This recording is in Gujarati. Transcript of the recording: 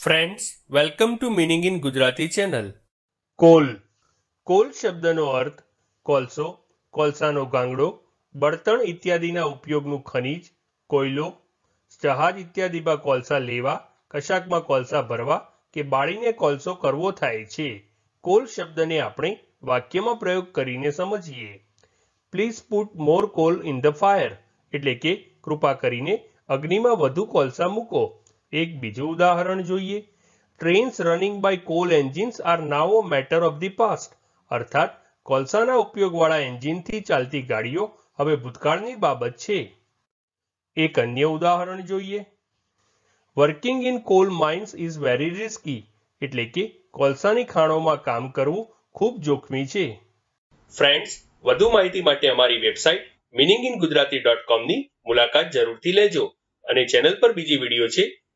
Friends welcome to meaning in Gujarati channel coal coal શબ્દનો અર્થ કોલસો, કોલસાનો ગાંગડો, બળતણ ઇત્યાદિના ઉપયોગનું ખનિજ, કોયલો, જહાજ ઇત્યાદિમાં કોલસા લેવા, કશાકમાં કોલસા ભરવા કે બાળીને કોલસો કરવો થાય છે. કોલ શબ્દને આપણે વાક્યમાં પ્રયોગ કરીને સમજીએ. Please put more coal in the fire એટલે કે કૃપા કરીને અગ્નિમાં વધુ કોલસા મૂકો. એક બીજું ઉદાહરણ જોઈએ. Trains running by coal engines are now matter of the past અર્થાત, કોલસાના ઉપયોગવાળા એન્જિનથી ચાલતી ગાડીઓ હવે ભૂતકાળની બાબત છે. એક અન્ય ઉદાહરણ જોઈએ. Working in coal mines is very risky એટલે કે કોલસાની ખાણોમાં કામ કરવું ખૂબ જોખમી છે. ફ્રેન્ડ્સ વધુ માહિતી માટે અમારી website meaning in Gujarati dot કોમની મુલાકાત જરૂરથી લેજો અને ચેનલ પર બીજી વીડિયો છે